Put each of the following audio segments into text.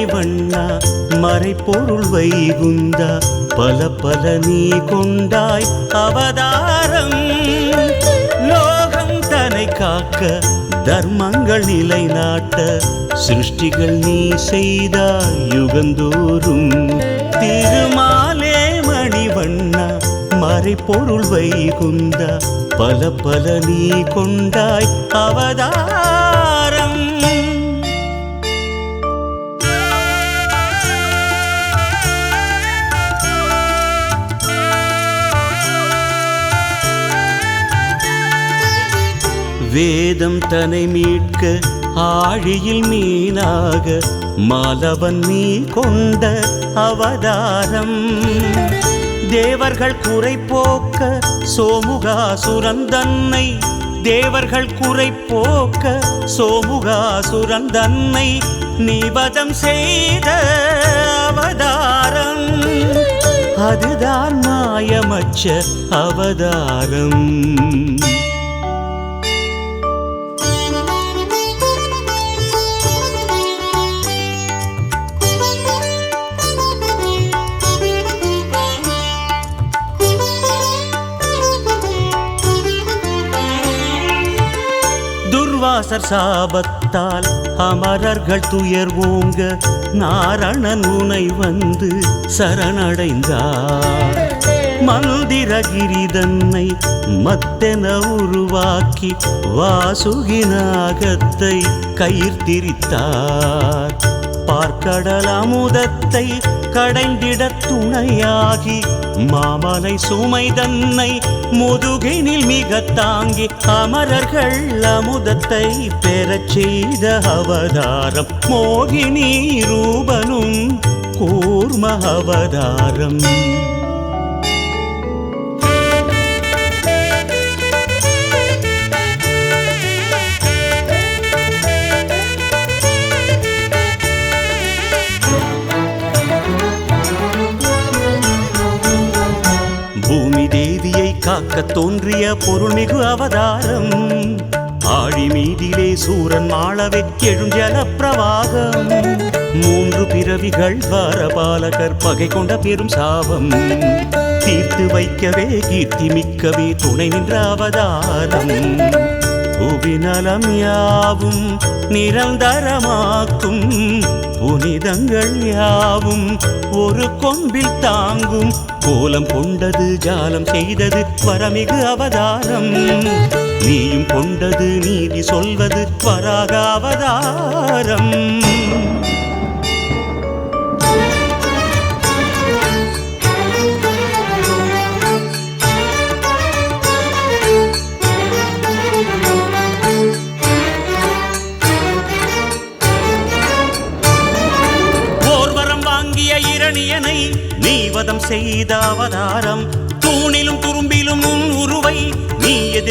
மணிவண்ணா மறைப்பொருள் வைகுந்தா பல பல நீ கொண்டாய் அவதாரம். லோகம் தனை காக்க தர்மங்கள் நிலைநாட்ட சிருஷ்டிகள் நீ செய்தாய் யுகந்தோறும். திருமாலே மணிவண்ணா மறைப்பொருள் வைகுந்தா பல பல நீ கொண்டாய் அவதாரம். வேதம் தன்னை மீட்க ஆழியில் மீனாக மாலவன் நீ கொண்ட அவதாரம். தேவர்கள் குறை போக்க சோமுகாசுரன் தன்னை. தேவர்கள் குறை போக்க சோமுகாசுரன் தன்னை. நீவதம் செய்த அவதாரம். அதுதான் மாயமற்ற அவதாரம். அரசர் சாபத்தால் அமரர்கள் துயர் ஓங்க நாரணன் உனை வந்து சரணடைந்தார். மந்திரகிரி தன்னை மத்தென உருவாக்கி வாசுகிநாகத்தை கயிர்த்திரித்தார் பார்க்கடல் அமுதத்தை கடைந்திட துணையாகி மாமலை சுமை தன்னை முதுகினில் மிக தாங்கி அமரர்கள் அமுதத்தை பெறச் செய்த அவதாரம். மோகினி ரூபனும் கூர்ம அவதாரம். காக்க தோன்றிய பொருள்மிகு அவதாரம். ஆழி மீதிலே சூரன் மாளவே எழும் ஜலப்பிரவாகம் மூன்று பிறவிகள் வரபாலகர் பகை கொண்ட பெரும் சாபம். தீர்த்து வைக்கவே கீர்த்தி மிக்கவே துணை நின்ற அவதாரம். புவிநலம் யாவும் நிரந்தரமாக்கும் புனிதங்கள் யாவும். ஒரு கொம்பில் தாங்கும் கோலம் கொண்டது ஜாலம் செய்தது வரமிகு அவதாரம். நீயும் கொண்டது நீதி சொல்வது வராக அவதாரம்.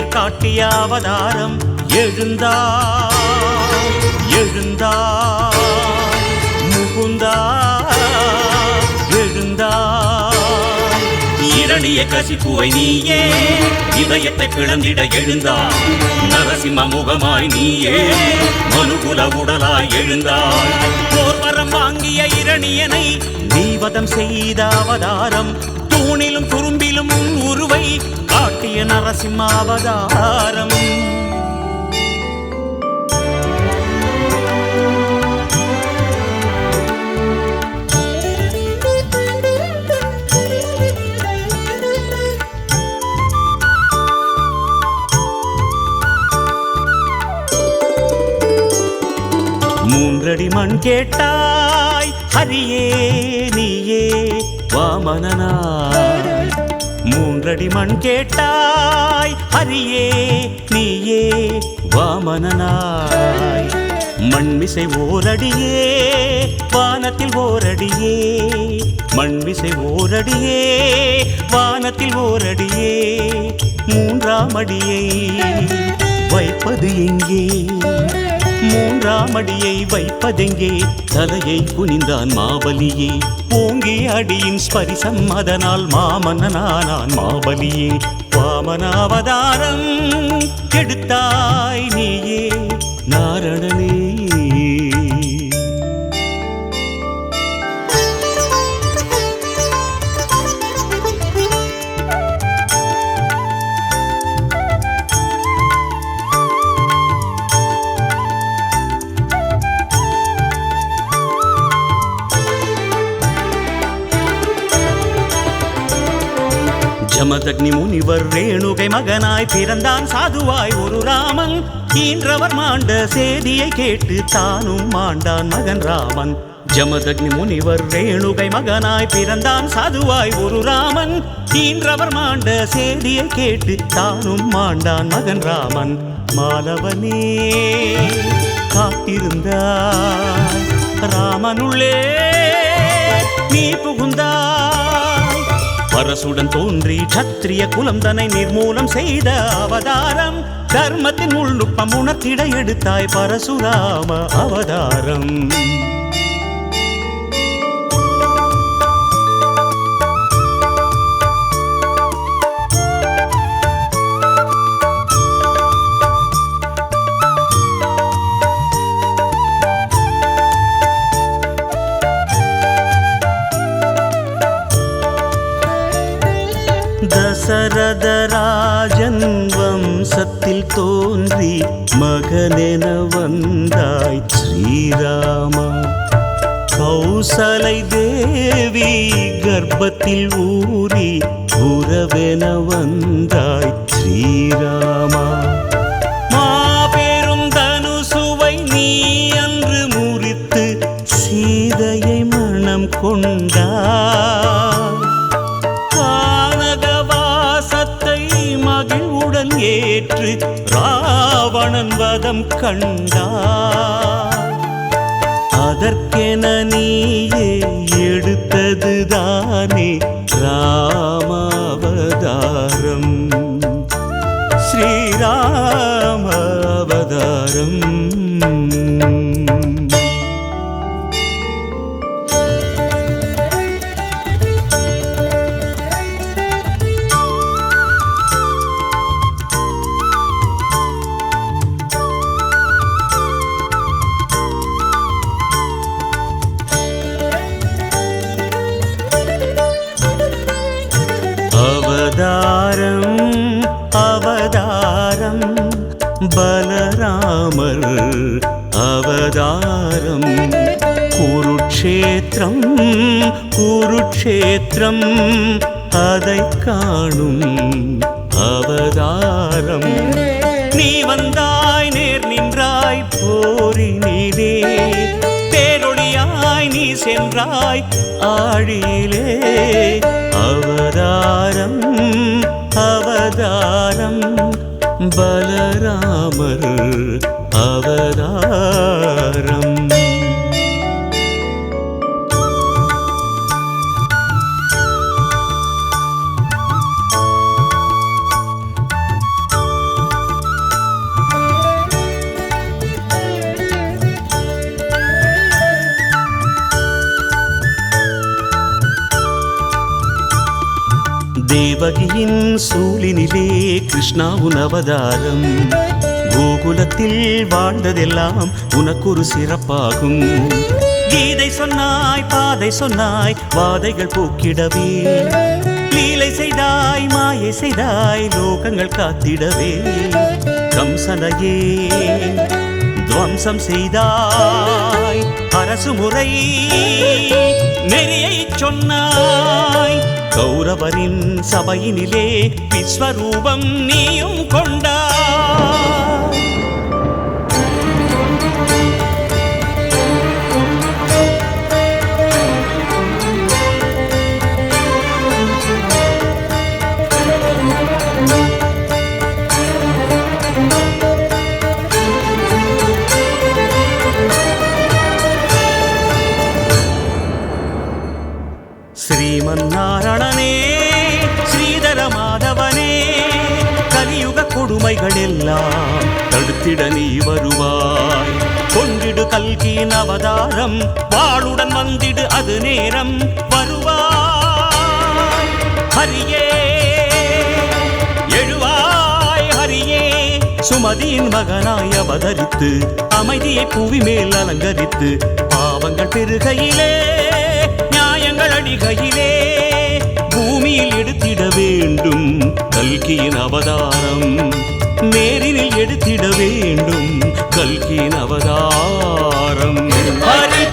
காட்டிய அவதாரம் எழுந்தா எழுந்தா முகுந்தா எழுந்தா. இரணிய கசிப்புவை நீயே இதயத்தை பிளந்திட எழுந்தா. நரசிம்ம முகமாய் நீயே மனுகுல உடலாய் எழுந்தாள் ஆகிய இரணியனை நீவதம் செய்த அவதாரம். தூணிலும் துரும்பிலும் உன் உருவை காட்டிய நரசிம்ம அவதாரம் மூன்றடி மண் கேட்டா ஹரியே நீயே வாமனனாய் மூன்றடி மண் கேட்டாய் ஹரியே நீயே வாமனனாய் மண்மிசை ஓரடியே வானத்தில் ஓரடியே. மண்மிசை ஓரடியே வானத்தில் ஓரடியே. மூன்றாம் அடியை வைப்பது எங்கே? மூன்றாம் அடியை வைப்பதெங்கே? தலையை குனிந்தான் மாபலியே ஓங்கி அடியின் ஸ்பரிசம் அதனால் மாமன்னனானான் மாபலியே வாமனாவதாரம் கெடுத்தாய் நீயே. நாரணனே ஜமதக்னி முனிவர் ரேணுகை மகனாய் பிறந்தான் சாதுவாய் ஒரு ராமன். ஈன்றவர் மாண்ட சேதியை கேட்டு தானும் மாண்டான் மகன் ராமன். ஜமதக்னி முனிவர் ரேணுகை மகனாய் பிறந்தான் சாதுவாய் ஒரு ராமன். ஈன்றவர் மாண்ட சேதியை கேட்டு தானும் மாண்டான் மகன் ராமன். மாலவனே காத்திருந்தாய். ராமனுள்ளே நீ புகுந்தாய். அரசுடன் தோன்றி சத்திரிய குலம் தன்னை நிர்மூலம் செய்த அவதாரம். தர்மத்தின் உள்நுட்பம் உணர்த்திட எடுத்தாய் பரசுராம அவதாரம். தோன்றி மகனென வந்தாய் ஸ்ரீராமா. கௌசலை தேவி கர்ப்பத்தில் ஊறி உறவென வந்தாய் ஸ்ரீராமா. ஏற்று ராவணன் வதம் கண்டார் அதற்கென நீயே எடுத்ததுதானே ராமாவதாரம். ஸ்ரீராமாவதாரம் அவதாரம் அவதாரம் பலராமர் அவதாரம். குருக்ஷேத்திரம் குருக்ஷேத்திரம் அதை காணும் அவதாரம். நீ சென்றாய் ஆழியிலே அவதாரம் அவதாரம் பலராமர் அவதாரம் தேவகியின் சூழினிலே கிருஷ்ணா அவதாரம் கோகுலத்தில் வாழ்ந்ததெல்லாம் உனக்கொரு சிறப்பாகும். கீதை சொன்னாய் பாதை சொன்னாய் வாதைகள் போக்கிடவே. லீலை செய்தாய் மாயை செய்தாய் லோகங்கள் காத்திடவே. கம்சனையே துவம்சம் செய்தாய். அரசு முறை நெறியை சொன்னாய். கௌரவரின் சபையினிலே விஸ்வரூபம் நீயும் கொண்டாய். கொடுமைகள் எல்லாம் தடுத்திட நீ வருவாய். கொண்டிடு கல்கியின் அவதாரம் வாளுடன் வந்திடு அது நேரம் வருவாய். ஹரியே எழுவாய் ஹரியே. சுமதியின் மகனாய் அவதரித்து அமைதியை புவி மேல் அலங்கரித்து பாவங்கள் பெருகையிலே நியாயங்கள் அடிகையிலே பூமியில் எடுத்திட வேண்டும் கல்கியின் அவதாரம். நேரில் எடுத்திட வேண்டும். கல்கியின் அவதாரம் ஹரி